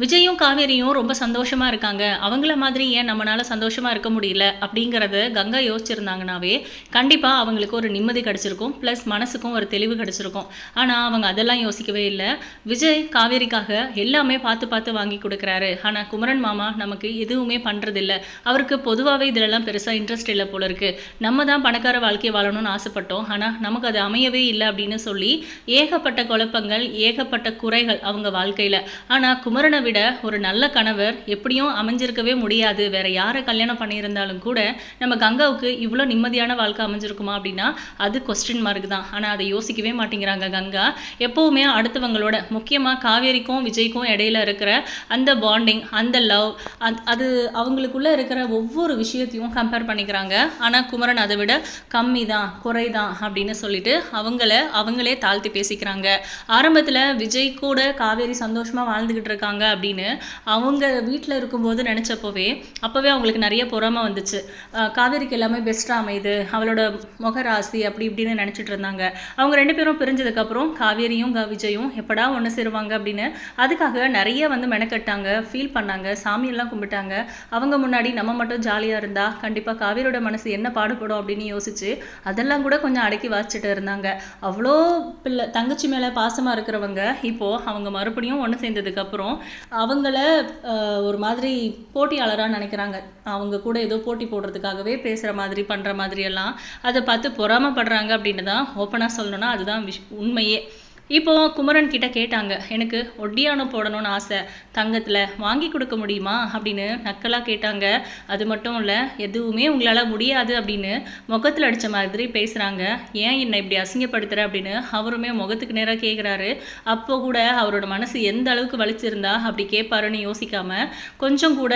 விஜயும் காவேரியும் ரொம்ப சந்தோஷமாக இருக்காங்க. அவங்கள மாதிரி ஏன் நம்மளால் சந்தோஷமாக இருக்க முடியல? அப்படிங்கிறத கங்கா யோசிச்சிருந்தாங்கனாவே கண்டிப்பாக அவங்களுக்கு ஒரு நிம்மதி கிடச்சிருக்கும். ப்ளஸ் மனசுக்கும் ஒரு தெளிவு கிடச்சிருக்கும். ஆனால் அவங்க அதெல்லாம் யோசிக்கவே இல்லை. விஜய் காவேரிக்காக எல்லாமே பார்த்து பார்த்து வாங்கி கொடுக்குறாரு. ஆனால் குமரன் மாமா நமக்கு எதுவுமே பண்ணுறதில்ல அவருக்கு பொதுவாகவே இதிலெல்லாம் பெருசாக இன்ட்ரெஸ்ட் இல்லை போல இருக்கு. நம்ம தான் பணக்கார வாழ்க்கையை வாழணும்னு ஆசைப்பட்டோம். ஆனால் நமக்கு அது அமையவே இல்லை அப்படின்னு சொல்லி ஏகப்பட்ட குழப்பங்கள் ஏகப்பட்ட குறைகள் அவங்க வாழ்க்கையில். ஆனால் குமரனை விட ஒரு நல்ல கணவர் எப்படியும் அமைஞ்சிருக்கவே முடியாது. வேற யாரை கல்யாணம் பண்ணியிருந்தாலும் கூட நம்ம கங்காவுக்கு இவ்வளோ நிம்மதியான வாழ்க்கை அமைஞ்சிருக்குமா அப்படின்னா அது கொஸ்டின் மார்க் தான். ஆனால் அதை யோசிக்கவே மாட்டேங்கிறாங்க கங்கா. எப்போவுமே அடுத்தவங்களோட முக்கியமாக காவேரிக்கும் விஜய்க்கும் இடையில இருக்கிற அந்த பாண்டிங் அந்த லவ் அது அவங்களுக்குள்ள இருக்கிற ஒவ்வொரு விஷயத்தையும் கம்பேர் பண்ணிக்கிறாங்க. ஆனால் குமரன் அதை விட கம்மி தான் குறை தான் அப்படின்னு சொல்லிட்டு அவங்கள அவங்களே தாழ்த்தி பேசிக்கிறாங்க. ஆரம்பத்தில் விஜய் கூட காவேரி சந்தோஷமாக வாழ்ந்துக்கிட்டு இருக்காங்க அப்படின்னு அவங்க வீட்டில் இருக்கும்போது நினச்சப்போவே அப்போவே அவங்களுக்கு நிறைய பொறாமை வந்துச்சு. காவேரிக்கு எல்லாமே பெஸ்ட்டாக அமையுது. அவளோட முகராசி அப்படி இப்படின்னு நினச்சிட்டு இருந்தாங்க. அவங்க ரெண்டு பேரும் பிரிஞ்சதுக்கப்புறம் காவேரியும் க விஜயும் எப்படா ஒன்று சேருவாங்க அப்படின்னு அதுக்காக நிறைய வந்து மெனக்கட்டாங்க ஃபீல் பண்ணாங்க சாமியெல்லாம் கும்பிட்டாங்க. அவங்க முன்னாடி நம்ம மட்டும் ஜாலியாக இருந்தால் கண்டிப்பாக காவேரியோட மனசு என்ன பாடுபடும் அப்படின்னு யோசிச்சு அதெல்லாம் கூட கொஞ்சம் அடக்கி வாசிச்சுட்டு இருந்தாங்க. அவ்வளோ பிள்ளை தங்கச்சி மேலே பாசமாக இருக்கிறவங்க இப்போது அவங்க மறுபடியும் ஒன்று சேர்ந்ததுக்கப்புறம் அவங்கள ஒரு மாதிரி போட்டியாளராக நினைக்கிறாங்க. அவங்க கூட ஏதோ போட்டி போடுறதுக்காகவே பேசுகிற மாதிரி பண்ணுற மாதிரி எல்லாம். அதை பார்த்து பொறாமப்படுறாங்க அப்படின்னு தான் ஓப்பனாக சொல்லணும்னா அதுதான் விஷ் உண்மையே. இப்போ குமரன் கிட்ட கேட்டாங்க எனக்கு ஒட்டியானம் போடணும்னு ஆசை. தங்கத்தில் வாங்கி கொடுக்க முடியுமா? அப்படின்னு நக்கலாக கேட்டாங்க அது மட்டும் இல்லை எதுவுமே உங்களால் முடியாது அப்படின்னு முகத்தில் அடித்த மாதிரி பேசுகிறாங்க ஏன் என்னை இப்படி அசிங்கப்படுத்துகிற அப்படின்னு அவருமே முகத்துக்கு நேராக கேட்குறாரு அப்போ கூட அவரோட மனசு எந்த அளவுக்கு வலிச்சிருந்தா அப்படி கேட்பாருன்னு யோசிக்காம கொஞ்சம் கூட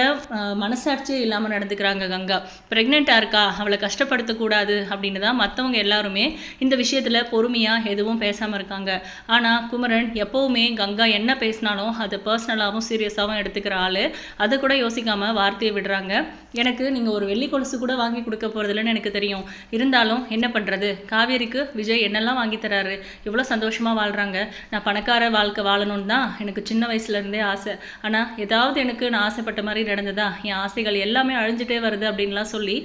மனசாட்சி இல்லாமல் நடந்துக்கிறாங்க கங்கா. ப்ரெக்னெண்ட்டாக இருக்கா? அவளை கஷ்டப்படுத்தக்கூடாது அப்படின்னு தான் மற்றவங்க எல்லாருமே இந்த விஷயத்தில் பொறுமையாக எதுவும் பேசாமல் இருக்காங்க. ஆனால் குமரன் எப்போவுமே கங்கா என்ன பேசினாலும் அதை பர்சனலாகவும் சீரியஸாகவும் எடுத்துக்கிற ஆள். அதை கூட யோசிக்காமல் வார்த்தையை விடுறாங்க. எனக்கு நீங்கள் ஒரு வெள்ளி கொலுசு கூட வாங்கி கொடுக்க போகிறதில்லன்னு எனக்கு தெரியும். இருந்தாலும் என்ன பண்ணுறது காவேரிக்கு விஜய் என்னெல்லாம் வாங்கி தராரு? இவ்வளோ சந்தோஷமாக வாழ்கிறாங்க நான் பணக்கார வாழ்க்கை வாழணும்னு தான் எனக்கு சின்ன வயசுலேருந்தே ஆசை. ஆனால் ஏதாவது எனக்கு நான் ஆசைப்பட்ட மாதிரி நடந்ததா? என் ஆசைகள் எல்லாமே அழிஞ்சிட்டே வருது அப்படின்லாம் சொல்லி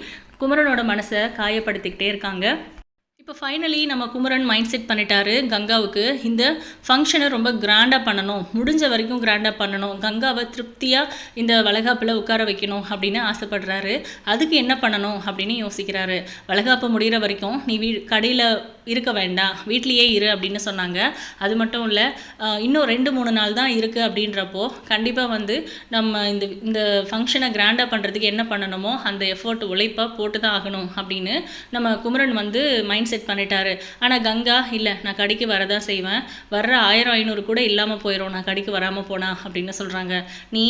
குமரனோட மனசை காயப்படுத்திக்கிட்டே இருக்காங்க. இப்போ ஃபைனலி நம்ம குமரன் மைண்ட் செட் பண்ணிட்டாரு கங்காவுக்கு. இந்த ஃபங்க்ஷனை ரொம்ப கிராண்டாக பண்ணணும். முடிஞ்ச வரைக்கும் கிராண்டாக பண்ணணும். கங்காவை திருப்தியாக இந்த வளகாப்பில் உட்கார வைக்கணும் அப்படின்னு ஆசைப்படுறாரு. அதுக்கு என்ன பண்ணணும் அப்படின்னு யோசிக்கிறாரு. வளகாப்பு முடிகிற வரைக்கும் நீ வீ கடையில் இருக்க வேண்டாம். வீட்லேயே இரு அப்படின்னு சொன்னாங்க. அது மட்டும் இல்லை இன்னும் ரெண்டு மூணு நாள் தான் இருக்குது அப்படின்றப்போ கண்டிப்பாக வந்து நம்ம இந்த இந்த ஃபங்க்ஷனை கிராண்டாக பண்ணுறதுக்கு என்ன பண்ணணுமோ அந்த எஃபோர்ட் உழைப்பாக போட்டு தான் ஆகணும் அப்படின்னு நம்ம குமரன் வந்து மைண்ட் டிசைட் பண்ணிட்டாரு. ஆனால் கங்கா இல்லை நான் கடைக்கு வரதா செய்வேன். வர்ற ஆயிரம் ஐநூறு கூட இல்லாமல் போயிடும் நான் கடைக்கு வராமல் போனா அப்படின்னு சொல்கிறாங்க நீ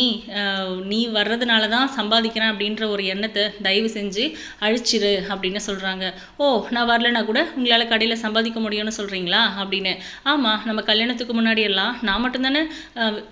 நீ வர்றதுனால தான் சம்பாதிக்கிறேன் அப்படின்ற ஒரு எண்ணத்தை தயவு செஞ்சு அழிச்சிரு அப்படின்னு சொல்கிறாங்க ஓ நான் வரலனா கூட உங்களால் கடையில் சம்பாதிக்க முடியும்னு சொல்கிறீங்களா அப்படின்னு. ஆமாம் நம்ம கல்யாணத்துக்கு முன்னாடி எல்லாம் நான் மட்டும்தானே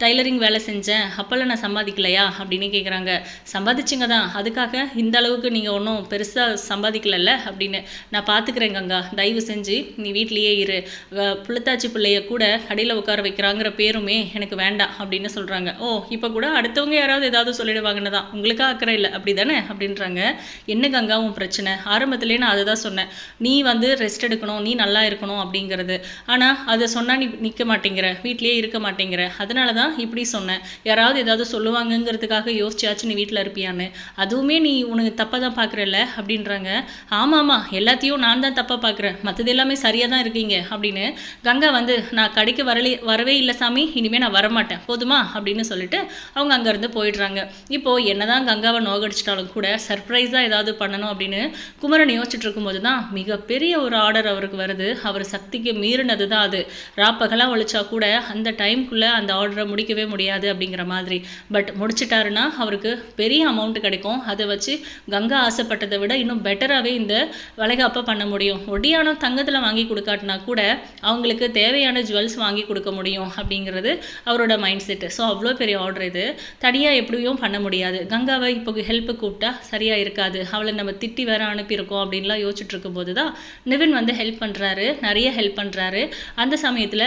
டைலரிங் வேலை செஞ்சேன். அப்போல்லாம் நான் சம்பாதிக்கலையா அப்படின்னு கேட்குறாங்க சம்பாதிச்சிங்க தான். அதுக்காக இந்த அளவுக்கு நீங்கள் ஒன்றும் பெருசாக சம்பாதிக்கலல்ல அப்படின்னு. நான் பார்த்துக்கிறேன் கங்கா. தயவு செஞ்சு நீ வீட்லேயே இரு. அஹ் புள்ளத்தாச்சி பிள்ளைய கூட கடையில் உட்கார வைக்கிறாங்கிற பேருமே எனக்கு வேண்டாம் அப்படின்னு சொல்கிறாங்க ஓ இப்போ கூட அடுத்தவங்க யாராவது ஏதாவது சொல்லிடுவாங்கன்னு தான் உங்களுக்கா அக்கறை இல்லை? அப்படி தானே அப்படின்றாங்க. என்ன கங்கா உன் பிரச்சனை? ஆரம்பத்துலேயே நான் அதை தான் சொன்னேன். நீ வந்து ரெஸ்ட் எடுக்கணும். நீ நல்லா இருக்கணும் அப்படிங்கிறது. ஆனால் அதை சொன்னால் நீ நிற்க மாட்டேங்கிற. வீட்லேயே இருக்க மாட்டேங்கிற. அதனால தான் இப்படி சொன்னேன். யாராவது ஏதாவது சொல்லுவாங்கங்கிறதுக்காக யோசிச்சாச்சு நீ வீட்டில் இருப்பியான்னு. அதுவுமே நீ உனக்கு தப்பாக தான் பார்க்குறல்ல அப்படின்றாங்க. ஆமாம் ஆமாம் எல்லாத்தையும் நான் தான் தப்பாக பார்க்குறேன் மற்றது எல்லாமே சரியாக தான் இருக்கீங்க அப்படின்னு கங்கா வந்து நான் கடைக்கு வரலே வரவே இல்லை சாமி இனிமேல் நான் வரமாட்டேன். போதுமா? அப்படின்னு சொல்லிட்டு அவங்க அங்கேருந்து போயிடுறாங்க. இப்போது என்னதான் கங்காவை நோகடிச்சிட்டாலும் கூட சர்ப்ரைஸாக ஏதாவது பண்ணணும் அப்படின்னு குமரன் யோசிச்சுட்டு இருக்கும்போது தான் மிகப்பெரிய ஒரு ஆர்டர் அவருக்கு வருது. அவர் சக்திக்கு மீறினது தான் அது ராப்பகலாம் ஒழிச்சா கூட அந்த டைம்குள்ளே அந்த ஆர்டரை முடிக்கவே முடியாது அப்படிங்கிற மாதிரி. பட் முடிச்சிட்டாருன்னா அவருக்கு பெரிய அமௌண்ட் கிடைக்கும். அதை வச்சு கங்கா ஆசைப்பட்டதை விட இன்னும் பெட்டராகவே இந்த வளைகாப்பை பண்ண முடியும். ஒடியானம் தங்கத்தில் வாங்கி கொடுக்காட்டினா கூட அவங்களுக்கு தேவையான ஜுவல்ஸ் வாங்கி கொடுக்க முடியும் அப்படிங்கிறது அவரோட மைண்ட் செட்டு ஸோ அவ்வளோ பெரிய ஆர்டர் இது. தனியாக எப்படியும் பண்ண முடியாது. கங்காவை இப்போ ஹெல்ப்பு கூப்பிட்டா சரியாக இருக்காது. அவளை நம்ம திட்டி வேற அனுப்பியிருக்கோம் அப்படின்லாம் யோசிச்சுட்டு இருக்கும்போது தான் நிவின் வந்து ஹெல்ப் பண்ணுறாரு நிறைய ஹெல்ப் பண்ணுறாரு அந்த சமயத்தில்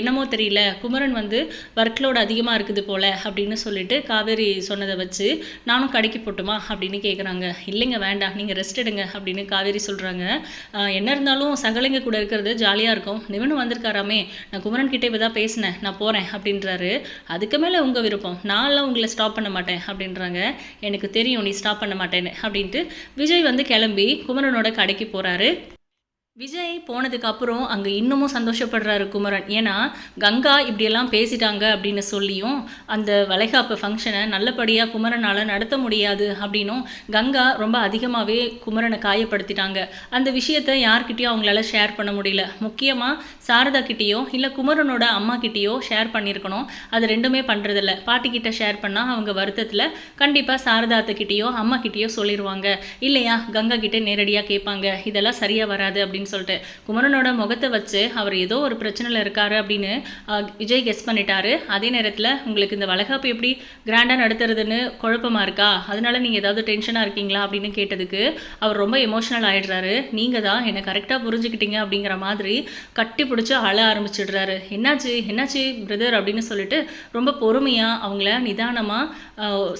என்னமோ தெரியல. குமரன் வந்து ஒர்க் லோடு அதிகமாக இருக்குது போல் அப்படின்னு சொல்லிட்டு காவேரி சொன்னதை வச்சு நானும் கடைக்கு போட்டுமா? அப்படின்னு கேட்குறாங்க இல்லைங்க வேண்டாம். நீங்கள் ரெஸ்ட் எடுங்க அப்படின்னு காவேரி சொல்கிறாங்க என்ன என்ன இருந்தாலும் சகலைங்க கூட இருக்கிறது ஜாலியாக இருக்கும். நிவனும் வந்திருக்காராமே. நான் குமரன் கிட்டே இப்போ தான் பேசினேன். நான் போகிறேன் அப்படின்றாரு. அதுக்கு மேலே உங்கள் விருப்பம். நான்லாம் உங்களை ஸ்டாப் பண்ண மாட்டேன் அப்படின்றாங்க. எனக்கு தெரியும் நீ ஸ்டாப் பண்ண மாட்டேன்னு. அப்படின்ட்டு விஜய் வந்து கிளம்பி குமரனோட கடைக்கு போகிறாரு விஜய் போனதுக்கு அப்புறம் அங்கே இன்னமும் சந்தோஷப்படுறாரு குமரன். ஏன்னா கங்கா இப்படியெல்லாம் பேசிட்டாங்க அப்படின்னு சொல்லியும் அந்த வளைகாப்பு ஃபங்க்ஷனை நல்லபடியாக குமரனால் நடத்த முடியாது அப்படின்னும் கங்கா ரொம்ப அதிகமாகவே குமரனை காயப்படுத்திட்டாங்க. அந்த விஷயத்த யார்கிட்டயும் அவங்களால ஷேர் பண்ண முடியல. முக்கியமாக சாரதா கிட்டேயோ இல்லை குமரனோட அம்மா கிட்டேயோ ஷேர் பண்ணியிருக்கணும். அது ரெண்டுமே பண்ணுறதில்ல பாட்டிக்கிட்ட ஷேர் பண்ணால் அவங்க வருத்தத்தில் கண்டிப்பாக சாரதாத்துக்கிட்டேயோ அம்மா கிட்டேயோ சொல்லிடுவாங்க இல்லையா கங்கா கிட்டே நேரடியாக கேட்பாங்க. இதெல்லாம் சரியாக வராது அப்படின்னு அப்படின்னு சொல்லிட்டு. குமரனோட முகத்தை வச்சு அவர் ஏதோ ஒரு பிரச்சனையில் இருக்காரு அப்படின்னு விஜய் கெஸ் பண்ணிட்டாரு. அதே நேரத்தில் உங்களுக்கு இந்த வளகாப்பு எப்படி கிராண்டாக நடத்துறதுன்னு குழப்பமாக இருக்கா? அதனால நீங்கள் ஏதாவது டென்ஷனாக இருக்கீங்களா? அப்படின்னு கேட்டதுக்கு அவர் ரொம்ப எமோஷனல் ஆகிடுறாரு நீங்கள் தான் என்னை கரெக்டாக புரிஞ்சுக்கிட்டீங்க அப்படிங்கிற மாதிரி கட்டி பிடிச்சி அழ ஆரம்பிச்சிடுறாரு. என்னாச்சு? என்னாச்சு பிரதர் அப்படின்னு சொல்லிட்டு ரொம்ப பொறுமையாக அவங்கள நிதானமாக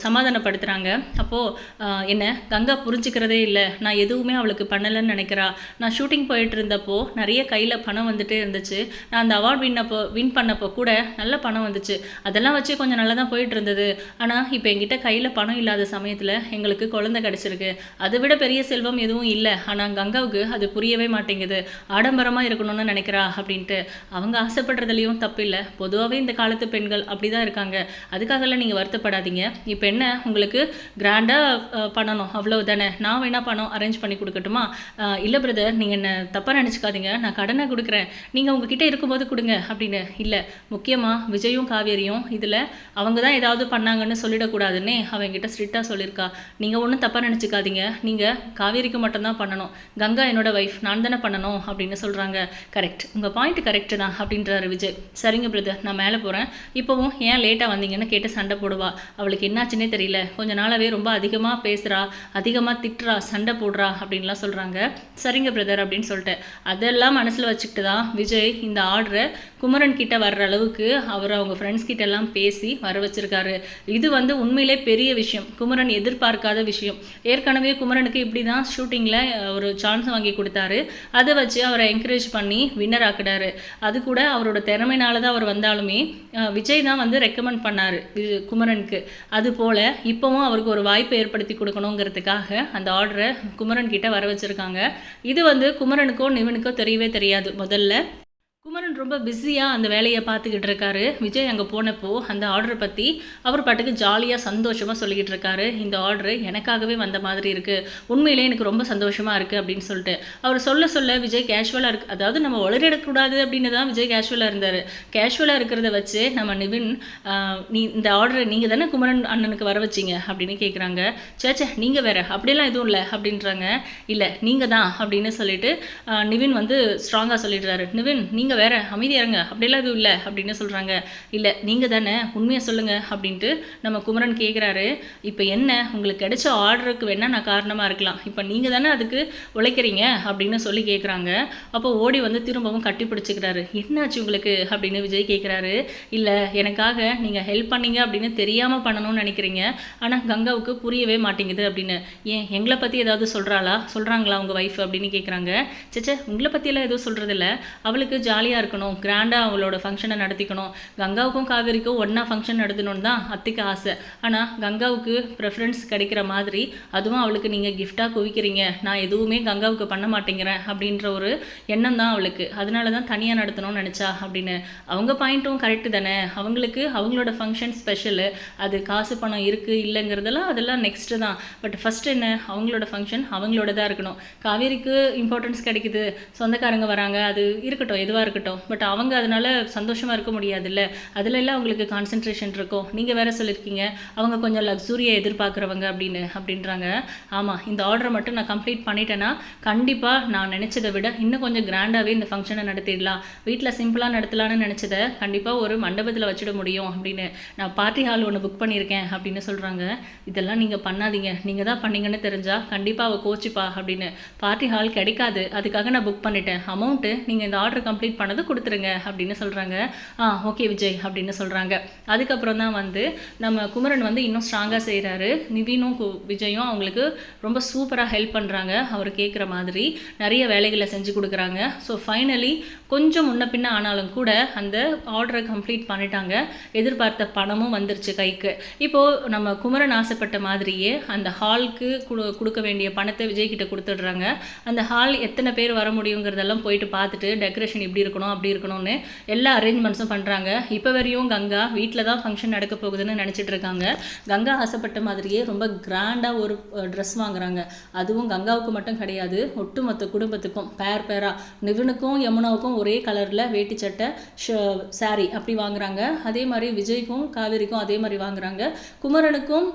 சமாதானப்படுத்துகிறாங்க அப்போது என்ன கங்கா புரிஞ்சுக்கிறதே இல்லை. நான் எதுவுமே அவளுக்கு பண்ணலைன்னு நினைக்கிறா. நான் ஷூட்டிங் போயிட்டு இருந்தப்போ நிறைய கையில் பணம் வந்துட்டே இருந்துச்சு. நான் அந்த அவார்ட் வின்னப்போ வின் பண்ணப்போ கூட நல்ல பணம் வந்துச்சு. அதெல்லாம் வச்சு கொஞ்சம் நல்லா தான் போயிட்டு இருந்தது ஆனால் இப்போ எங்கிட்ட கையில் பணம் இல்லாத சமயத்தில் எங்களுக்கு குழந்தை கிடச்சிருக்கு. அதை விட பெரிய செல்வம் எதுவும் இல்லை. ஆனால் கங்காவுக்கு அது புரியவே மாட்டேங்குது. ஆடம்பரமாக இருக்கணும்னு நினைக்கிறா அப்படின்ட்டு. அவங்க ஆசைப்படுறதுலையும் தப்பில்லை பொதுவாகவே இந்த காலத்து பெண்கள் அப்படி தான் இருக்காங்க. அதுக்காகலாம் நீங்கள் வருத்தப்படாதீங்க. இப்போ என்ன? உங்களுக்கு கிராண்டாக பண்ணணும். அவ்வளோ தானே நான் வேணால் பணம் அரேஞ்ச் பண்ணி கொடுக்கட்டுமா? இல்லை பிரதர் நீங்கள் என்ன தப்பாக நினச்சிக்காதீங்க. நான் கடனை கொடுக்குறேன். நீங்கள் உங்ககிட்ட இருக்கும்போது கொடுங்க அப்படின்னு. இல்லை முக்கியமாக விஜயும் காவேரியும் இதில் அவங்க தான் ஏதாவது பண்ணாங்கன்னு சொல்லிடக்கூடாதுன்னே அவங்ககிட்ட ஸ்ட்ரிக்டாக சொல்லியிருக்கா. நீங்கள் ஒன்றும் தப்பாக நினச்சிக்காதீங்க. நீங்கள் காவேரிக்கு மட்டும்தான் பண்ணணும். கங்கா என்னோட ஒய்ஃப் நான் தானே பண்ணணும் அப்படின்னு சொல்கிறாங்க கரெக்ட் உங்கள் பாயிண்ட் கரெக்டு தான் அப்படின்றாரு விஜய். சரிங்க பிரதர் நான் மேலே போகிறேன் இப்போவும் ஏன் லேட்டாக வந்தீங்கன்னு கேட்டு சண்டை போடுவா. அவளுக்கு என்னாச்சுன்னே தெரியல. கொஞ்ச நாளாவே ரொம்ப அதிகமாக பேசுகிறா அதிகமாக திட்டுறா சண்டை போடுறா அப்படின்லாம் சொல்கிறாங்க சரிங்க பிரதர் அப்படின்னு சொல்லிட்டு அதெல்லாம் மனசில் வச்சுக்கிட்டு தான் விஜய் இந்த ஆர்டரை குமரன் கிட்ட வர்ற அளவுக்கு அவர் அவங்க ஃப்ரெண்ட்ஸ் கிட்ட எல்லாம் பேசி வர வச்சிருக்காரு. இது வந்து உண்மையிலே பெரிய விஷயம். குமரன் எதிர்பார்க்காத விஷயம். ஏற்கனவே குமரனுக்கு இப்படி தான் ஷூட்டிங்கில் ஒரு சான்ஸ் வாங்கி கொடுத்தாரு. அதை வச்சு அவரை என்கரேஜ் பண்ணி வின்னர் ஆக்குனாரு. அது கூட அவரோட திறமையினால தான் அவர் வந்தாலுமே விஜய் தான் வந்து ரெக்கமெண்ட் பண்ணார் குமரனுக்கு. அது போல் இப்போவும் அவருக்கு ஒரு வாய்ப்பு ஏற்படுத்தி கொடுக்கணுங்கிறதுக்காக அந்த ஆர்டரை குமரன் கிட்ட வர வச்சுருக்காங்க. இது வந்து குமரனுக்கோ நிவனுக்கோ தெரியவே தெரியாது. முதல்ல குமரன் ரொம்ப பிஸியாக அந்த வேலையை பார்த்துக்கிட்டு இருக்காரு. விஜய் அங்கே போனப்போ அந்த ஆர்டரை பற்றி அவர் பாட்டுக்கு ஜாலியாக சந்தோஷமாக சொல்லிக்கிட்டு இருக்காரு. இந்த ஆர்டரு எனக்காகவே வந்த மாதிரி இருக்குது உண்மையிலே எனக்கு ரொம்ப சந்தோஷமாக இருக்குது அப்படின்னு சொல்லிட்டு. அவர் சொல்ல சொல்ல விஜய் கேஷுவலாக இருக்கு அதாவது நம்ம உளறிடக்கூடாது அப்படின்னு தான் விஜய் கேஷுவலாக இருந்தார். கேஷுவலாக இருக்கிறத வச்சு நம்ம நிவின் நீ இந்த ஆர்டரை நீங்கள் தானே குமரன் அண்ணனுக்கு வர வச்சிங்க அப்படின்னு கேட்குறாங்க சேச்சே நீங்கள் வேற அப்படிலாம் எதுவும் இல்லை அப்படின்றாங்க. இல்லை நீங்கள் தான் அப்படின்னு சொல்லிட்டு நிவின் வந்து ஸ்ட்ராங்காக சொல்லிடுறாரு. நிவின் நீங்கள் வேற அமைதியாக இருங்க. அப்படிலாம் எதுவும் இல்லை அப்படின்னு சொல்கிறாங்க இல்லை நீங்கள் தானே உண்மையை சொல்லுங்கள் அப்படின்ட்டு நம்ம குமரன் கேட்குறாரு இப்போ என்ன உங்களுக்கு கிடைச்ச ஆர்டருக்கு வேணால் நான் காரணமாக இருக்கலாம். இப்போ நீங்கள் தானே அதுக்கு உழைக்கிறீங்க அப்படின்னு சொல்லி கேட்குறாங்க அப்போ ஓடி வந்து திரும்பவும் கட்டி பிடிச்சிக்கிறாரு. என்னாச்சு உங்களுக்கு? அப்படின்னு விஜய் கேட்குறாரு இல்லை எனக்காக நீங்கள் ஹெல்ப் பண்ணீங்க அப்படின்னு தெரியாமல் பண்ணணும்னு நினைக்கிறீங்க. ஆனால் கங்காவுக்கு புரியவே மாட்டேங்குது அப்படின்னு. ஏன் எங்களை பற்றி ஏதாவது சொல்கிறாளா சொல்கிறாங்களா உங்கள் ஒய்ஃப் அப்படின்னு கேட்குறாங்க சேச்சே உங்களை பற்றியெல்லாம் எதுவும் சொல்கிறதில்ல அவளுக்கு ஜாலி ஜாலியாக இருக்கணும். கிராண்டாக அவளோட ஃபங்க்ஷனை நடத்திக்கணும். கங்காவுக்கும் காவேரிக்கும் ஒன்றா ஃபங்க்ஷன் நடத்தணும்னு தான் அத்திக்கு ஆசை. ஆனால் கங்காவுக்கு ப்ரெஃபரன்ஸ் கிடைக்கிற மாதிரி அதுவும் அவளுக்கு நீங்கள் கிஃப்டாக குவிக்கிறீங்க. நான் எதுவுமே கங்காவுக்கு பண்ண மாட்டேங்கிறேன் அப்படின்ற ஒரு எண்ணம் தான் அவளுக்கு. அதனால தான் தனியாக நடத்தணும்னு நினச்சா அப்படின்னு. அவங்க பாயிண்ட்டும் கரெக்டு தானே. அவங்களுக்கு அவங்களோட ஃபங்க்ஷன் ஸ்பெஷலு அது காசு பணம் இருக்குது இல்லைங்கிறதெல்லாம் அதெல்லாம் நெக்ஸ்ட்டு தான். பட் ஃபஸ்ட் என்ன? அவங்களோட ஃபங்க்ஷன் அவங்களோட தான் இருக்கணும். காவேரிக்கு இம்பார்ட்டன்ஸ் கிடைக்குது. சொந்தக்காரங்க வராங்க. அது இருக்கட்டும் எதுவாக இருக்கட்டும். இருக்கட்டும். பட் அவங்க அதனால சந்தோஷமாக இருக்க முடியாதுல்ல. அதுலெல்லாம் அவங்களுக்கு கான்சென்ட்ரேஷன் இருக்கும். நீங்கள் வேற சொல்லியிருக்கீங்க அவங்க கொஞ்சம் லக்ஸூரியை எதிர்பார்க்குறவங்க அப்படின்னு அப்படின்றாங்க. ஆமாம் இந்த ஆர்டரை மட்டும் நான் கம்ப்ளீட் பண்ணிட்டேன்னா கண்டிப்பாக நான் நினச்சதை விட இன்னும் கொஞ்சம் கிராண்டாகவே இந்த ஃபங்க்ஷனை நடத்திடலாம். வீட்டில் சிம்பிளாக நடத்தலாம்னு நினச்சதை கண்டிப்பாக ஒரு மண்டபத்தில் வச்சிட முடியும் அப்படின்னு. நான் பார்ட்டி ஹால் ஒன்று புக் பண்ணியிருக்கேன் அப்படின்னு சொல்கிறாங்க இதெல்லாம் நீங்கள் பண்ணாதீங்க. நீங்கள் தான் பண்ணீங்கன்னு தெரிஞ்சால் கண்டிப்பாக அவள் கோச்சிப்பா அப்படின்னு. பார்ட்டி ஹால் கிடைக்காது. அதுக்காக நான் புக் பண்ணிட்டேன். அமௌண்ட்டு நீங்கள் இந்த ஆர்டர் கம்ப்ளீட் பண்ணது கொடுத்துருங்க அப்படின்னு சொல்கிறாங்க ஆ ஓகே விஜய் அப்படின்னு சொல்கிறாங்க அதுக்கப்புறம் தான் வந்து நம்ம குமரன் வந்து இன்னும் ஸ்ட்ராங்காக செய்கிறாரு நிவினும் கு- விஜயும் அவங்களுக்கு ரொம்ப சூப்பராக ஹெல்ப் பண்ணுறாங்க அவர் கேட்குற மாதிரி நிறைய வேலைகளை செஞ்சு கொடுக்குறாங்க. ஸோ ஃபைனலி கொஞ்சம் முன்ன பின்ன ஆனாலும் கூட அந்த ஆர்டரை கம்ப்ளீட் பண்ணிட்டாங்க. எதிர்பார்த்த பணமும் வந்துருச்சு கைக்கு. இப்போது நம்ம குமரன் ஆசைப்பட்ட மாதிரியே அந்த ஹாலுக்கு கொடுக்க வேண்டிய பணத்தை விஜய் கிட்ட கொடுத்துடுறாங்க. அந்த ஹால் எத்தனை பேர் வர முடியுங்கிறதெல்லாம் போயிட்டு பார்த்துட்டு டெக்கரேஷன் இப்படி இருக்கணும் அப்படி இருக்கணும்னு எல்லா அரேஞ்ச்மெண்ட்ஸும் பண்ணுறாங்க இப்போ வரையும் கங்கா வீட்டில் தான் ஃபங்க்ஷன் நடக்க போகுதுன்னு நினச்சிட்டு இருக்காங்க. கங்கா ஆசைப்பட்ட மாதிரியே ரொம்ப கிராண்டாக ஒரு ட்ரெஸ் வாங்குறாங்க. அதுவும் கங்காவுக்கு மட்டும் கிடையாது ஒட்டுமொத்த குடும்பத்துக்கும் பேர் பேரா நிவினுக்கும் யமுனாவுக்கும் ஒரே கலரில் வேட்டி சட்டை சாரி அப்படி வாங்குறாங்க. அதே மாதிரி விஜய்க்கும் காவேரிக்கும் அதே மாதிரி வாங்குறாங்க. குமரனுக்கும்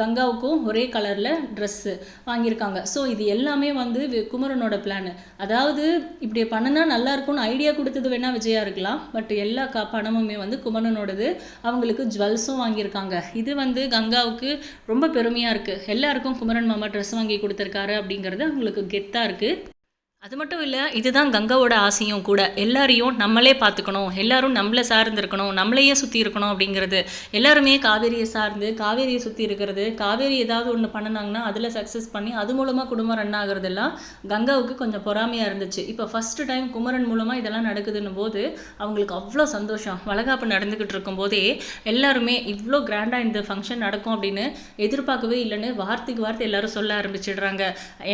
கங்காவுக்கும் ஒரே கலரில் ட்ரெஸ்ஸு வாங்கியிருக்காங்க. ஸோ இது எல்லாமே வந்து குமரனோட பிளான் அதாவது இப்படி பண்ணினா நல்லா இருக்கும்னு ஐடியா கொடுத்தது வேணா விஜயா இருக்கலாம். பட் எல்லா க பணமுமே வந்து குமரனோடது. அவங்களுக்கு ஜுவல்ஸும் வாங்கியிருக்காங்க. இது வந்து கங்காவுக்கு ரொம்ப பெருமையாக இருக்குது எல்லாருக்கும் குமரன் மாமா ட்ரெஸ் வாங்கி கொடுத்துருக்காரு அப்படிங்கிறது அவங்களுக்கு கெத்தாக இருக்குது அது மட்டும் இல்லை இதுதான் கங்காவோட ஆசையும் கூட. எல்லாரையும் நம்மளே பார்த்துக்கணும். எல்லாரும் நம்மளை சார்ந்து இருக்கணும் நம்மளையே சுற்றி இருக்கணும் அப்படிங்கிறது. எல்லாருமே காவேரியை சார்ந்து காவேரியை சுற்றி இருக்கிறது. காவேரி ஏதாவது ஒன்று பண்ணினாங்கன்னா அதில் சக்ஸஸ் பண்ணி அது மூலமாக குடும்பம் ரன் ஆகுறதெல்லாம் கங்காவுக்கு கொஞ்சம் பொறாமையாக இருந்துச்சு. இப்போ ஃபஸ்ட்டு டைம் குமரன் மூலமாக இதெல்லாம் நடக்குதுன்னும் போது அவங்களுக்கு அவ்வளோ சந்தோஷம். வளகாப்பு நடந்துக்கிட்டு இருக்கும்போதே எல்லாருமே இவ்வளோ கிராண்டாக இந்த ஃபங்க்ஷன் நடக்கும் அப்படின்னு எதிர்பார்க்கவே இல்லைன்னு வார்த்தைக்கு வார்த்தை எல்லாரும் சொல்ல ஆரம்பிச்சிடுறாங்க.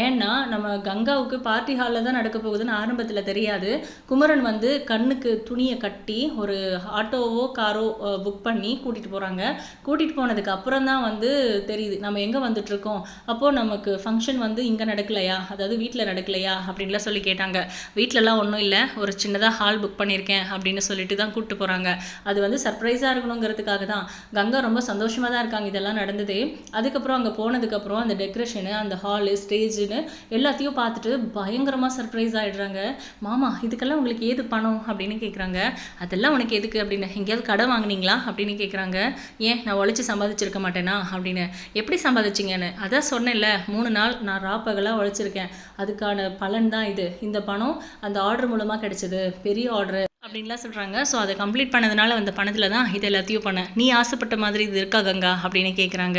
ஏன்னா நம்ம கங்காவுக்கு பார்ட்டி ஹாலில் தான் நடக்க போகுதுன்னு ஆரம்பத்தில் தெரியாது. குமரன் வந்து கண்ணுக்கு துணியை கட்டி ஒரு ஆட்டோவோ காரோ புக் பண்ணி கூட்டிகிட்டு போகிறாங்க கூட்டிகிட்டு போனதுக்கு அப்புறம் தான் வந்து தெரியுது நம்ம எங்கே வந்துட்டுருக்கோம் அப்போது நமக்கு ஃபங்க்ஷன் வந்து இங்கே நடக்கலையா? அதாவது வீட்டில் நடக்கலையா? அப்படின்லாம் சொல்லி கேட்டாங்க. வீட்டிலலாம் ஒன்றும் இல்லை ஒரு சின்னதாக ஹால் புக் பண்ணியிருக்கேன் அப்படின்னு சொல்லிட்டு தான் கூப்பிட்டு போகிறாங்க அது வந்து சர்ப்ரைஸாக இருக்கணுங்கிறதுக்காக தான். கங்கா ரொம்ப சந்தோஷமாக தான் இருக்காங்க இதெல்லாம் நடந்தது. அதுக்கப்புறம் அங்கே போனதுக்கப்புறம் அந்த டெக்கரேஷனு அந்த ஹாலு ஸ்டேஜுன்னு எல்லாத்தையும் பார்த்துட்டு பயங்கரமாக சர்ப்ரைஸ் ஆயிடுறாங்க. மாமா இதுக்கெல்லாம் உங்களுக்கு ஏது பணம்? அப்படின்னு கேட்குறாங்க அதெல்லாம் உனக்கு எதுக்கு? அப்படின்னு. எங்கேயாவது கடை வாங்குனீங்களா? அப்படின்னு கேட்குறாங்க ஏன்? நான் உழைச்சி சம்பாதிச்சிருக்க மாட்டேனா? அப்படின்னு. எப்படி சம்பாதிச்சிங்கன்னு? அதான் சொன்னேன்ல மூணு நாள் நான் ராப்பகலாக உழைச்சிருக்கேன். அதுக்கான பலன் தான் இது. இந்த பணம் அந்த ஆர்டர் மூலமாக கிடைச்சது. பெரிய ஆர்டர் அப்படின்லாம் சொல்கிறாங்க ஸோ அதை கம்ப்ளீட் பண்ணதுனால அந்த பணத்தில் தான் இது எல்லாத்தையும் பண்ணேன். நீ ஆசைப்பட்ட மாதிரி இது இருக்கா கங்கா? அப்படின்னு கேட்குறாங்க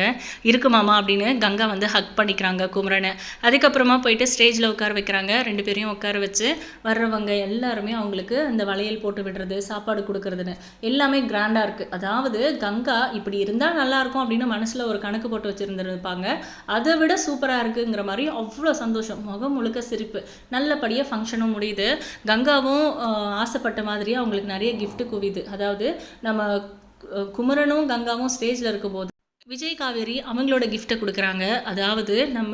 இருக்கு மாமா அப்படின்னு கங்கா வந்து ஹக் பண்ணிக்கிறாங்க குமரனை. அதுக்கப்புறமா போயிட்டு ஸ்டேஜில் உட்கார வைக்கிறாங்க. ரெண்டு பேரையும் உட்கார வச்சு வர்றவங்க எல்லாருமே அவங்களுக்கு அந்த வளையல் போட்டு விடுறது சாப்பாடு கொடுக்குறதுன்னு எல்லாமே கிராண்டாக இருக்குது அதாவது கங்கா இப்படி இருந்தால் நல்லாயிருக்கும் அப்படின்னு மனசில் ஒரு கணக்கு போட்டு வச்சுருந்துருப்பாங்க. அதை விட சூப்பராக இருக்குங்கிற மாதிரி அவ்வளோ சந்தோஷம். முகம் முழுக்க சிரிப்பு. நல்லபடியாக ஃபங்க்ஷனும் முடியுது. கங்காவும் ஆசைப்பட்ட மாதிரி அவங்களுக்கு நிறைய கிஃப்ட் குவிது அதாவது நம்ம குமரனும் கங்காவும் ஸ்டேஜில் இருக்கும்போது விஜய் காவேரி அவங்களோட கிஃப்ட்டை கொடுக்குறாங்க. அதாவது நம்ம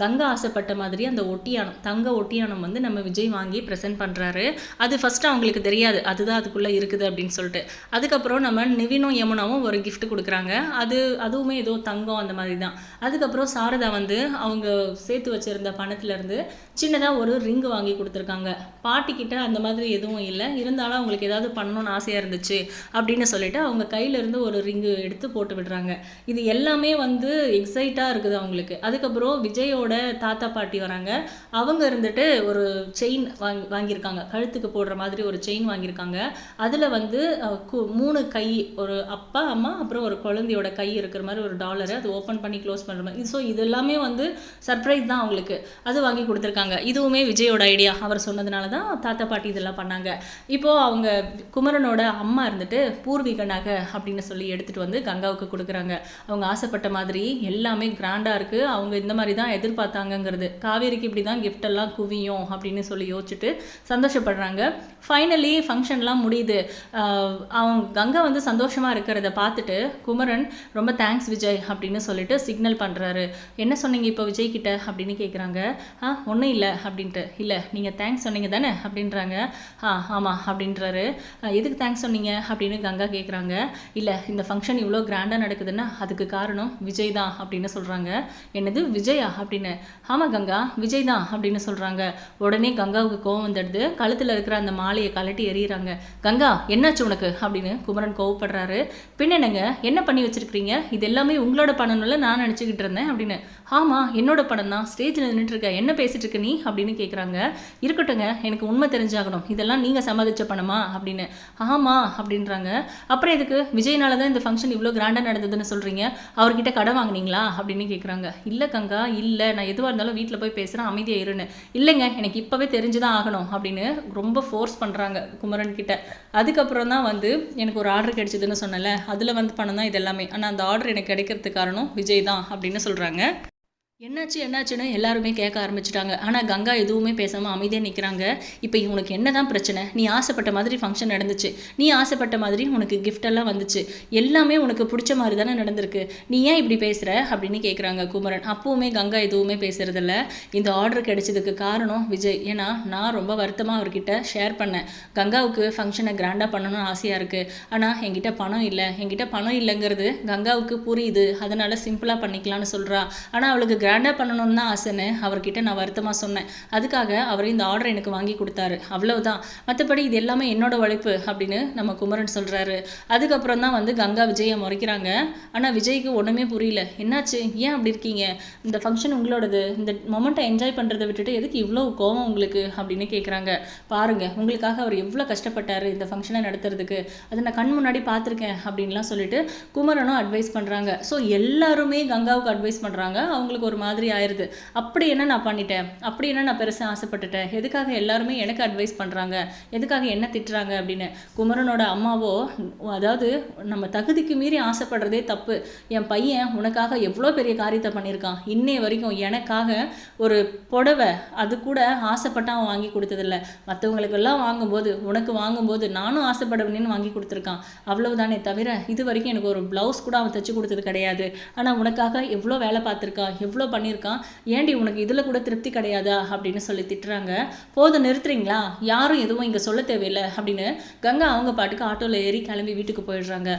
கங்கா ஆசைப்பட்ட மாதிரி அந்த ஒட்டியானம் தங்க ஒட்டியானம் வந்து நம்ம விஜய் வாங்கி ப்ரெசென்ட் பண்ணுறாரு அது ஃபஸ்ட்டு அவங்களுக்கு தெரியாது. அதுதான் அதுக்குள்ளே இருக்குது அப்படின்னு சொல்லிட்டு. அதுக்கப்புறம் நம்ம நிவினும் யமுனாவும் ஒரு கிஃப்ட் கொடுக்குறாங்க. அது அதுவுமே ஏதோ தங்கம் அந்த மாதிரி தான் அதுக்கப்புறம் சாரதா வந்து அவங்க சேர்த்து வச்சிருந்த பணத்துலேருந்து சின்னதாக ஒரு ரிங் வாங்கி கொடுத்துருக்காங்க. பாட்டிக்கிட்ட அந்த மாதிரி எதுவும் இல்லை. இருந்தாலும் அவங்களுக்கு ஏதாவது பண்ணணும்னு ஆசையாக இருந்துச்சு அப்படின்னு சொல்லிட்டு அவங்க கையிலேருந்து ஒரு ரிங்கு எடுத்து போட்டு விடுறாங்க. இது எல்லாமே வந்து எக்ஸைட்டாக இருக்குது அவங்களுக்கு. அதுக்கப்புறம் விஜய் விஜயோட தாத்தா பாட்டி வராங்க. அவங்க இருந்துட்டு ஒரு செயின் வாங்கி வாங்கியிருக்காங்க. கழுத்துக்கு போடுற மாதிரி ஒரு செயின் வாங்கியிருக்காங்க. அதில் வந்து கு- மூணு கை ஒரு அப்பா அம்மா அப்புறம் ஒரு குழந்தையோட கை இருக்கிற மாதிரி ஒரு டாலர் அது ஓப்பன் பண்ணி க்ளோஸ் பண்ணுற மாதிரி. ஸோ இது எல்லாமே வந்து சர்ப்ரைஸ் தான் அவங்களுக்கு. அது வாங்கி கொடுத்துருக்காங்க. இதுவுமே விஜயோட ஐடியா அவர் சொன்னதுனால தான் தாத்தா பாட்டி இதெல்லாம் பண்ணாங்க. இப்போ அவங்க குமரனோட அம்மா இருந்துட்டு பூர்வீக நகை அப்படின்னு சொல்லி எடுத்துகிட்டு வந்து கங்காவுக்கு கொடுக்குறாங்க. அவங்க ஆசைப்பட்ட மாதிரி எல்லாமே கிராண்டாக இருக்குது அவங்க இந்த மாதிரி தான் எதிர்பார்த்தாங்கங்கிறது. காவேரிக்கு இப்படி தான் gift எல்லாம் குவியும் அப்படின்னு சொல்லி யோசிச்சுட்டு சந்தோஷப்படுறாங்க. ஃபைனலி ஃபங்க்ஷன்லாம் முடியுது. அவங்க கங்கா வந்து சந்தோஷமாக இருக்கிறத பார்த்துட்டு குமரன் ரொம்ப தேங்க்ஸ் விஜய் அப்படின்னு சொல்லிட்டு சிக்னல் பண்ணுறாரு என்ன சொன்னீங்க இப்போ விஜய் கிட்ட? அப்படின்னு கேட்குறாங்க ஆ ஒன்றும் இல்லை அப்படின்ட்டு. இல்லை நீங்கள் தேங்க்ஸ் சொன்னீங்க தானே? அப்படின்றாங்க. ஆ ஆமாம் அப்படின்றாரு. எதுக்கு தேங்க்ஸ் சொன்னீங்க? அப்படின்னு கங்கா கேட்குறாங்க இல்லை இந்த ஃபங்க்ஷன் இவ்வளோ கிராண்டாக நடக்குதுன்னா அதுக்கு காரணம் விஜய் தான் அப்படின்னு சொல்கிறாங்க என்னது விஜயா? அப்படின்னு. ஆமாம் கங்கா விஜய் தான் அப்படின்னு சொல்கிறாங்க உடனே கங்காவுக்கு கோவம் வந்துடுது. கழுத்தில் இருக்கிற அந்த மாலையை கழட்டி எறிகிறாங்க கங்கா என்னாச்சு உனக்கு? அப்படின்னு குமரன் கோவப்படுறாரு. பின்ன என்ன பண்ணி வச்சுருக்கிறீங்க? இது எல்லாமே உங்களோட பண்ணணும்ல நான் நினச்சிக்கிட்டு இருந்தேன் அப்படின்னு. ஆமாம் என்னோட படம் தான் ஸ்டேஜில் நின்றுட்டு இருக்க என்ன பேசிட்டு இருக்க நீ? அப்படின்னு கேட்குறாங்க இருக்கட்டுங்க எனக்கு உண்மை தெரிஞ்சாகணும். இதெல்லாம் நீங்கள் சம்மதிச்ச பணமா? அப்படின்னு. ஆமாம் அப்படின்றாங்க. அப்புறம் எதுக்கு? விஜய்னால தான் இந்த ஃபங்க்ஷன் இவ்வளோ கிராண்டாக நடந்ததுன்னு சொல்கிறீங்க அவர்கிட்ட கடை வாங்குனீங்களா? அப்படின்னு கேட்குறாங்க இல்லை கங்கா இல்லை. நான் எதுவாக இருந்தாலும் வீட்டில் போய் பேசுகிறேன் அமைதியாக இருன்னு. இல்லைங்க எனக்கு இப்போவே தெரிஞ்சு தான் ஆகணும் அப்படின்னு ரொம்ப ஃபோர்ஸ் பண்ணுறாங்க குமரன் கிட்ட. அதுக்கப்புறம் தான் வந்து எனக்கு ஒரு ஆர்டர் கிடைச்சதுன்னு சொன்னல அதில் வந்து பணம் தான் இது எல்லாமே ஆனால் அந்த ஆர்டர் எனக்கு கிடைக்கிறதுக்கு காரணம் விஜய் தான் அப்படின்னு சொல்கிறாங்க என்னாச்சு என்னாச்சுன்னு எல்லாருமே கேட்க ஆரம்பிச்சிட்டாங்க. ஆனால் கங்கா எதுவுமே பேசாமல் அமைதியாக நிற்கிறாங்க இப்போ இவனுக்கு என்ன தான் பிரச்சனை? நீ ஆசைப்பட்ட மாதிரி ஃபங்க்ஷன் நடந்துச்சு. நீ ஆசைப்பட்ட மாதிரி உனக்கு கிஃப்டெல்லாம் வந்துச்சு. எல்லாமே உனக்கு பிடிச்ச மாதிரி தானே நடந்திருக்கு. நீ ஏன் இப்படி பேசுகிற அப்படின்னு கேட்குறாங்க குமரன். அப்போவுமே கங்கா எதுவுமே பேசுகிறதில்ல இந்த ஆர்டர் கிடைச்சதுக்கு காரணம் விஜய். ஏன்னா நான் ரொம்ப வருத்தமாக அவர்கிட்ட ஷேர் பண்ணேன். கங்காவுக்கு ஃபங்க்ஷனை கிராண்டாக பண்ணணும்னு ஆசையாக இருக்குது ஆனால் என்கிட்ட பணம் இல்லை. என்கிட்ட பணம் இல்லைங்கிறது கங்காவுக்கு புரியுது. அதனால் சிம்பிளாக பண்ணிக்கலாம்னு சொல்கிறா ஆனால் அவளுக்கு கிராண்டாக பண்ணணும்னு தான் ஆசைன்னு அவர்கிட்ட நான் வருத்தமாக சொன்னேன். அதுக்காக அவர் இந்த ஆர்டர் எனக்கு வாங்கி கொடுத்தாரு. அவ்வளவுதான். மற்றபடி இது எல்லாமே என்னோட உழைப்பு அப்படின்னு நம்ம குமரன் சொல்கிறாரு அதுக்கப்புறம் தான் வந்து கங்கா விஜயை முறைக்கிறாங்க. ஆனால் விஜய்க்கு ஒன்றுமே புரியல. என்னாச்சு? ஏன் அப்படி இருக்கீங்க? இந்த ஃபங்க்ஷன் உங்களோடது. இந்த மொமெண்ட்டை என்ஜாய் பண்ணுறதை விட்டுட்டு எதுக்கு இவ்வளோ கோவம் உங்களுக்கு அப்படின்னு கேட்குறாங்க பாருங்கள் உங்களுக்காக அவர் எவ்வளோ கஷ்டப்பட்டாரு இந்த ஃபங்க்ஷனை நடத்துறதுக்கு. அதை நான் கண் முன்னாடி பார்த்துருக்கேன் அப்படின்லாம் சொல்லிட்டு குமரனும் அட்வைஸ் பண்ணுறாங்க ஸோ எல்லாருமே கங்காவுக்கு அட்வைஸ் பண்ணுறாங்க அவங்களுக்கு ஒரு மாதிரி ஆயிடுது அப்படி என்ன நான் பண்ணிட்டேன்? அப்படி என்ன நான் பெருசாக ஆசைப்பட்டுட்டேன்? எதுக்காக எல்லாருமே எனக்கு அட்வைஸ் பண்ணுறாங்க எதுக்காக என்ன திட்டுறாங்க அப்படின்னு? குமரனோட அம்மாவோ அதாவது நம்ம தகுதிக்கு மீறி ஆசைப்படுறதே தப்பு. என் பையன் உனக்காக எவ்வளோ பெரிய காரியத்தை பண்ணியிருக்கான்? இன்னைய வரைக்கும் எனக்காக ஒரு புடவை அது கூட ஆசைப்பட்டு அவன் வாங்கி கொடுத்ததில்ல. மற்றவங்களுக்கெல்லாம் வாங்கும்போது உனக்கு வாங்கும்போது நானும் ஆசைப்படுவேன்னு வாங்கி கொடுத்துருக்கான். அவ்வளவுதானே தவிர இது வரைக்கும் எனக்கு ஒரு ப்ளவுஸ் கூட அவன் தைச்சு கொடுத்தது கிடையாது. ஆனால் உனக்காக எவ்வளோ வேலை பார்த்துருக்கான் எவ்வளோ பண்ணியிருக்கான். ஏண்டி உனக்கு இதில் கூட திருப்தி கிடையாதா? அப்படின்னு சொல்லி திட்டுறாங்க. போதும் நிறுத்துறீங்களா? யாரும் எதுவும் இங்கே சொல்ல தேவையில்லை அப்படின்னு கங்கா அவங்க பாட்டுக்கு ஆட்டோவில் ஏறி கிளம்பி வீட்டுக்கு போயிடுறாங்க.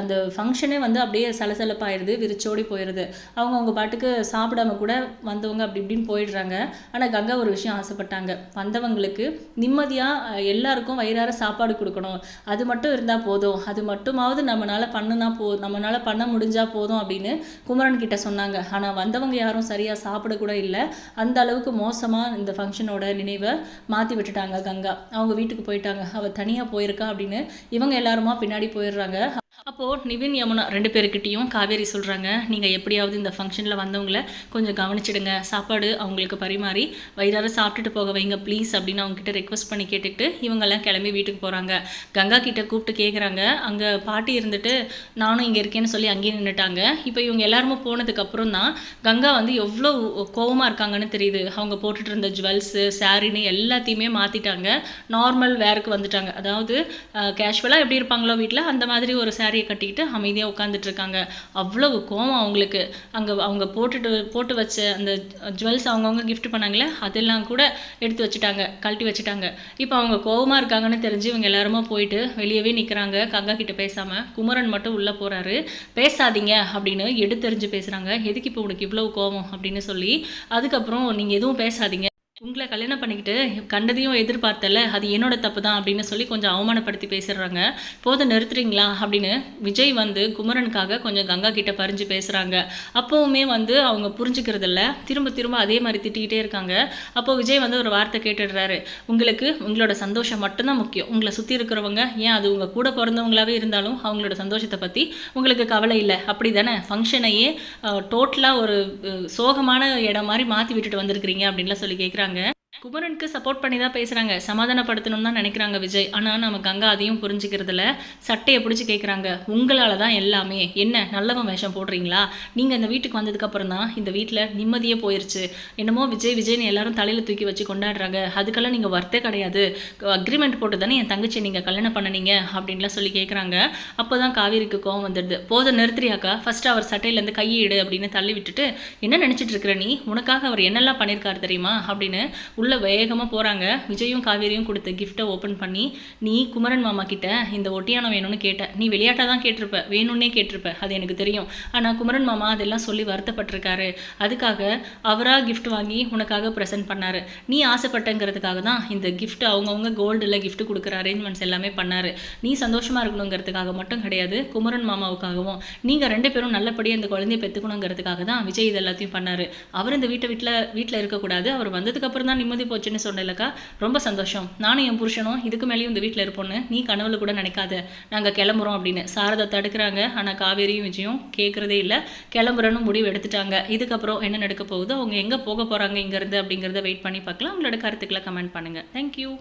அந்த ஃபங்க்ஷனே வந்து அப்படியே சலசலப்பாயிடுது விரிச்சோடி போயிடுது அவங்க அவங்க பாட்டுக்கு சாப்பிடாம கூட வந்தவங்க அப்படி இப்படின்னு போயிடுறாங்க. ஆனால் கங்கா ஒரு விஷயம் ஆசைப்பட்டாங்க. வந்தவங்களுக்கு நிம்மதியாக எல்லாருக்கும் வயிறார சாப்பாடு கொடுக்கணும். அது மட்டும் இருந்தால் போதும். அது மட்டுமாவது நம்மளால பண்ணுனா போ நம்மளால பண்ண முடிஞ்சால் போதும் அப்படின்னு குமரன் கிட்ட சொன்னாங்க. ஆனால் வந்தவங்க யாரும் சரியாக சாப்பிட கூட இல்லை. அந்த அளவுக்கு மோசமாக இந்த ஃபங்க்ஷனோட நினைவை மாற்றி விட்டுட்டாங்க கங்கா. அவங்க வீட்டுக்கு போயிட்டாங்க. அவள் தனியாக போயிருக்கா அப்படின்னு இவங்க எல்லாருமா பின்னாடி போயிடுறாங்க. அப்போது நிவின் யமுனா ரெண்டு பேருக்கிட்டேயும் காவேரி சொல்கிறாங்க நீங்கள் எப்படியாவது இந்த ஃபங்க்ஷனில் வந்தவங்கள கொஞ்சம் கவனிச்சிடுங்க. சாப்பாடு அவங்களுக்கு பரிமாறி வயிறார சாப்பிட்டுட்டு போக வைங்க ப்ளீஸ் அப்படின்னு அவங்ககிட்ட ரெக்வஸ்ட் பண்ணி கேட்டுக்கிட்டு இவங்கெல்லாம் கிளம்பி வீட்டுக்கு போகிறாங்க கங்கா கிட்ட கூப்பிட்டு கேட்குறாங்க அங்கே பாட்டி இருந்துட்டு நானும் இங்கே இருக்கேன்னு சொல்லி அங்கேயே நின்றுட்டாங்க இப்போ இவங்க எல்லாருமே போனதுக்கப்புறம் தான் கங்கா வந்து எவ்வளோ கோவமாக இருக்காங்கன்னு தெரியுது. அவங்க போட்டுட்டு இருந்த ஜுவல்ஸு சாரின்னு எல்லாத்தையுமே மாற்றிட்டாங்க நார்மல் வேருக்கு வந்துட்டாங்க. அதாவது கேஷுவலாக எப்படி இருப்பாங்களோ வீட்டில் அந்த மாதிரி ஒரு சாரியை கட்டிக்கிட்டு அமைதியாக உட்காந்துட்டு இருக்காங்க அவ்வளவு கோவம் அவங்களுக்கு. அங்கே அவங்க போட்டுட்டு போட்டு வச்ச அந்த ஜுவல்ஸ் அவங்கவுங்க கிஃப்ட் பண்ணாங்களே அதெல்லாம் கூட எடுத்து வச்சுட்டாங்க கழட்டி வச்சுட்டாங்க. இப்போ அவங்க கோவமாக இருக்காங்கன்னு தெரிஞ்சு இவங்க எல்லாருமா போயிட்டு வெளியவே நிற்கிறாங்க கங்கா கிட்ட பேசாமல் குமரன் மட்டும் உள்ளே போகிறாரு பேசாதீங்க அப்படின்னு எடுத்தெறிஞ்சு பேசுகிறாங்க எதுக்கு இப்போ உனக்கு இவ்வளவு கோவம் அப்படின்னு சொல்லி அதுக்கப்புறம் நீங்கள் எதுவும் பேசாதீங்க. உங்களை கல்யாணம் பண்ணிக்கிட்டு கண்டதையும் எதிர்பார்த்தல அது என்னோட தப்பு தான் அப்படின்னு சொல்லி கொஞ்சம் அவமானப்படுத்தி பேசிடுறாங்க போதை நிறுத்துறீங்களா அப்படின்னு விஜய் வந்து குமரனுக்காக கொஞ்சம் கங்கா கிட்ட பறிஞ்சு பேசுகிறாங்க அப்போவுமே வந்து அவங்க புரிஞ்சுக்கிறது இல்லை திரும்ப திரும்ப அதே மாதிரி திட்டிக்கிட்டே இருக்காங்க. அப்போ விஜய் வந்து ஒரு வார்த்தை கேட்டுடுறாரு. உங்களுக்கு உங்களோட சந்தோஷம் மட்டும்தான் முக்கியம். உங்களை சுற்றி இருக்கிறவங்க ஏன் அது உங்கள் கூட பிறந்தவங்களாவே இருந்தாலும் அவங்களோட சந்தோஷத்தை பற்றி உங்களுக்கு கவலை இல்லை. அப்படி தானே ஃபங்க்ஷனையே டோட்டலாக ஒரு சோகமான இடம் மாதிரி மாற்றி விட்டுட்டு வந்திருக்கிறீங்க அப்படின்லாம் சொல்லி கேட்குறாங்க சொல்கிறாங்க குமரனுக்கு சப்போர்ட் பண்ணி தான் பேசுகிறாங்க சமாதானப்படுத்தணும்னு தான் நினைக்கிறாங்க விஜய். ஆனால் நம்ம கங்கா அதையும் புரிஞ்சுக்கிறதுல சட்டையை பிடிச்சி கேட்குறாங்க உங்களால் தான் எல்லாமே. என்ன நல்லவன் வேஷம் போடுறீங்களா? நீங்கள் இந்த வீட்டுக்கு வந்ததுக்கப்புறம் தான் இந்த வீட்டில் நிம்மதியே போயிடுச்சு என்னமோ விஜய் விஜய்னு எல்லாரும் தலையில் தூக்கி வச்சு கொண்டாடுறாங்க. அதுக்கெல்லாம் நீங்கள் வர்த்தே கிடையாது. அக்ரிமெண்ட் போட்டு தானே என் தங்கச்சி நீங்கள் கல்யாணம் பண்ணனீங்க அப்படின்லாம் சொல்லி கேட்குறாங்க அப்போ தான் காவேரிக்கு கோவம் வந்துடுது. போத நிறுத்துறியாக்கா ஃபர்ஸ்ட் அவர் சட்டையிலேருந்து கையிடு அப்படின்னு தள்ளி விட்டுட்டு என்ன நினச்சிட்டு இருக்கிற நீ? உனக்காக அவர் என்னெல்லாம் பண்ணியிருக்காரு தெரியுமா? அப்படின்னு உள்ளே வேகமாக போகிறாங்க விஜயும் காவேரியும் கொடுத்த கிஃப்ட்டை ஓப்பன் பண்ணி நீ குமரன் மாமா கிட்ட இந்த ஒட்டியானம் வேணும்னு கேட்ட. நீ விளையாட்டாக தான் கேட்டிருப்ப. வேணும்னே கேட்டிருப்ப. அது எனக்கு தெரியும். ஆனால் குமரன் மாமா அதெல்லாம் சொல்லி வருத்தப்பட்டிருக்காரு. அதுக்காக அவராக கிஃப்ட் வாங்கி உனக்காக ப்ரெசென்ட் பண்ணார். நீ ஆசைப்பட்டங்கிறதுக்காக தான் இந்த கிஃப்ட் அவங்கவுங்க கோல்டில் கிஃப்ட் கொடுக்குற அரேஞ்ச்மெண்ட்ஸ் எல்லாமே பண்ணார். நீ சந்தோஷமாக இருக்கணுங்கிறதுக்காக மட்டும் கிடையாது குமரன் மாமாவுக்காகவும். நீங்கள் ரெண்டு பேரும் நல்லபடியாக இந்த குழந்தைய பெற்றுக்கணுங்கிறதுக்காக தான் விஜய் இது எல்லாத்தையும் பண்ணார். அவர் இந்த வீட்டை வீட்டில் வீட்டில் இருக்கக்கூடாது. அவர் வந்ததுக்கப்புறம் தான் நிம்மதி போச்சுன்னு சொன்னேன்லக்கா. ரொம்ப சந்தோஷம். நானும் என் புருஷனும் இதுக்கு மேலேயும் இந்த வீட்டில் இருப்போன்னு நீ கனவுல கூட நினைக்காத. நாங்கள் கிளம்புறோம் அப்படின்னு. சாரதா தடுக்கிறாங்க. ஆனால் காவேரியும் விஜயும் கேட்குறதே இல்லை. கிளம்புறன்னு முடிவு எடுத்துட்டாங்க. இதுக்கப்புறம் என்ன நடக்க போகுதோ அவங்க எங்கே போக போகிறாங்க இங்கேருந்து அப்படிங்கிறத வெயிட் பண்ணி பார்க்கலாம். உங்களோட கருத்துக்களை கமெண்ட் பண்ணுங்கள் தேங்க்யூ